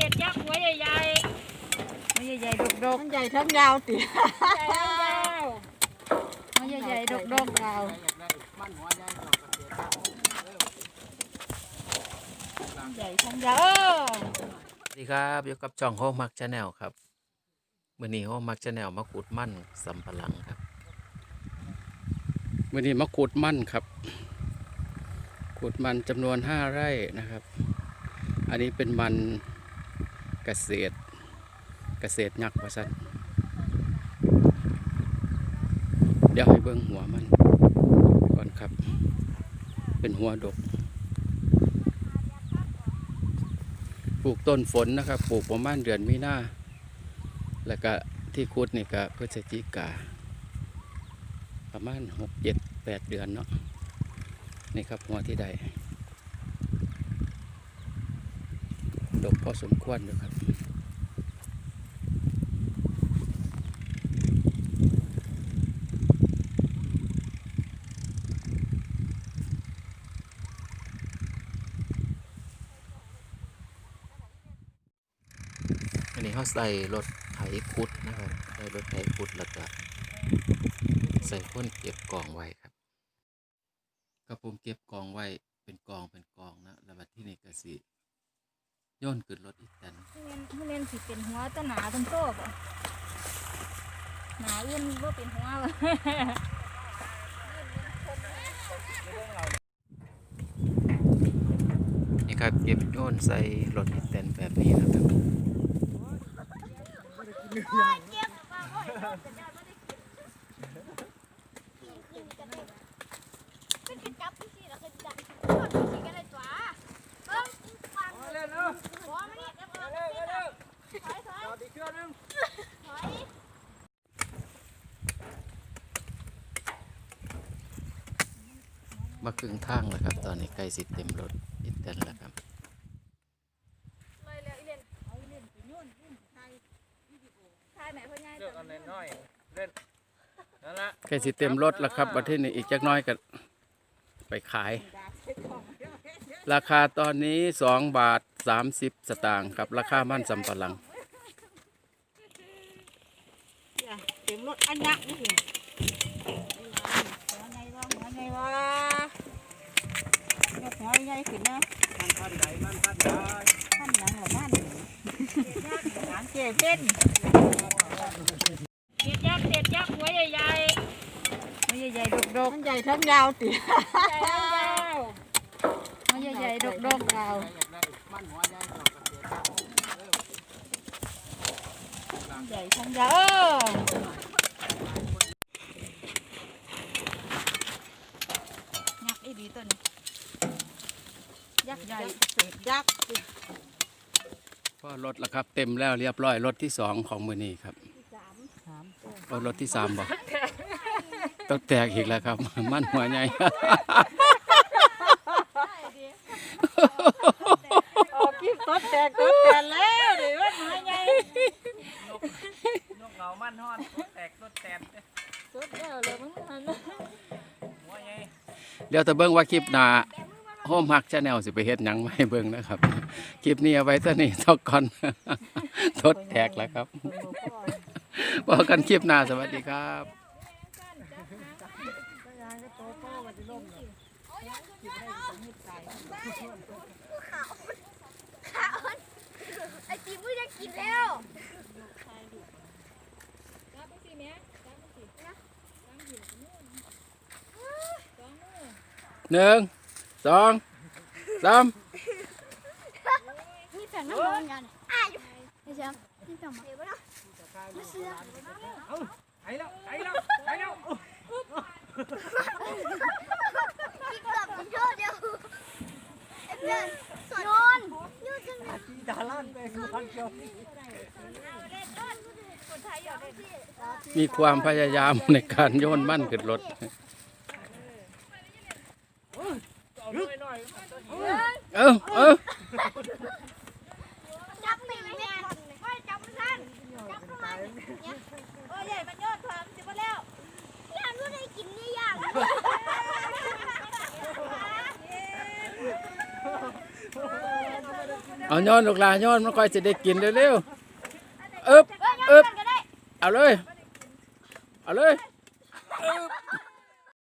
เด็ดยักษ์หัวใหญ่ๆหัวใหญ่ๆดกมันใหญ่ทั้งยาวติๆใหญ่ยาวหัวใหญ่ๆดกๆยาวใหญ่ทั้งยาวเออสวัสดีครับอยู่กับช่องโฮมักชาแนลครับมื่อนี้โฮมักชาแนลมาขุดมั่นสำปะหลังครับมื่อนี้มาขุดมั่นครับขุดมันจำนวนห้าไร่นะครับ อันนี้เป็นมัน เกษตร เกษตรยักษ์ว่าสันเดี๋ยวให้เบิ่งหัวมันก่อนครับ เป็นหัวดก ปลูกต้นฝนนะครับ ปลูกประมาณเดือนมีนาแล้วก็ที่คุดนี่ก็พฤศจิกา ประมาณหกเจ็ดแปดเดือนเนาะนี่ครับหัวที่ใด ดกพอสมควรอยู่ครับอันนี้เขาใส่รถไถคุดนะครับใส่รถไถคุดแล้วก็ใส่พ่นเก็บกองไว้ครับก็ผมเก็บกองไว้เป็นกองเป็นกองนะแล้วบัดที่นี่ก็สิ โย่นขึ้นรถอีกตันทุเรียนทุเรียนสิเป็นหัวตะหนาตะโตบ่หนาอื่นว่าเป็นหัวบ่นี่ครับเก็บโย่นใส่รถอีกตันแบบนี้นะครับ มาครึ่งทางแล้วครับ ตอนนี้ใกล้สิเต็มรถอีกตันแล้วครับถ่ายแม่พ่อใหญ่เลือกอันน้อยๆเล่นนั่นละใกล้สิเต็มรถแล้วครับบัดที่นี่อีกจักหน้อยก็ไปขาย ราคาตอนนี้สองบาทสามสิบสตางค์ครับ ราคามันสำปะหลังเต็มรถอันยักษ์นี่สิหัวใหญ่ว่าหัวใหญ่ว่า ยกหัวใหญ่ขึ้นนะมันพันใดมันพันใดท่านหยังหรอท่านหางเจ็บเป็นเด็ดยักษ์เด็ดยักษ์หัวใหญ่ๆหัวใหญ่ๆดกมันใหญ่ทั้งยาวติๆใหญ่ทั้งยาวหัวใหญ่ๆดกๆยาวอยากได้มันหัวใหญ่ดอกกระเทียมใหญ่ทั้งยาวเออยักษ์อีดีตัวนี้ ยักษ์ใหญ่เศษยักษ์ก็รถแล้วครับ เต็มแล้วเรียบร้อยรถที่สองของมือนี้ครับสามเอารถที่สามบอกต้องแตกอีกแล้วครับ มันหัวใหญ่ออกกิ๊บต้นแตกต้นแตกแล้วเดี๋ยวว่าหัวใหญ่นกเหงามันฮอดแตกรถแตนสุดแล้วเลยมึงหันหัวใหญ่เดี๋ยวจะเบิ่งว่าคลิปหน้า โฮมฮักชาแนลสิไปเฮ็ดหยังไมาให้เบิ่งนะครับ คลิปนี้เอาไว้เท่านี้เท่าก่อนทดแตกแล้วครับบอกกันคลิปหน้าสวัสดีครับไอติมไม่ได้กินแล้วหนึ่ง สองสามนี่แฝงน้ำมันกันอะอยู่ไอ้เจ้านี่แฝงมาเดี๋ยวนะไม่เชื่อไอ้แล้วไอ้แล้วไอ้แล้วพี่กลับมันเยอะเดียวไอ้เพื่อนนอนยืดจังเลยดาล่านไปสุพรรณเชียวมีความพยายามในการโยนมั่นขึ้นรถ เออเออจับไม่แม่ไม่จับไม่ทันจับทำไมาเนี่ยโอ้ยใหญ่มันยอดทำสิบแล้วยากรู้ได้กินนี่ยากเอาย้อนลูกลาย้อนมันค่อยจะได้กินเร็วๆเอึบเอึบเอาเลย เอาเลยเอึบ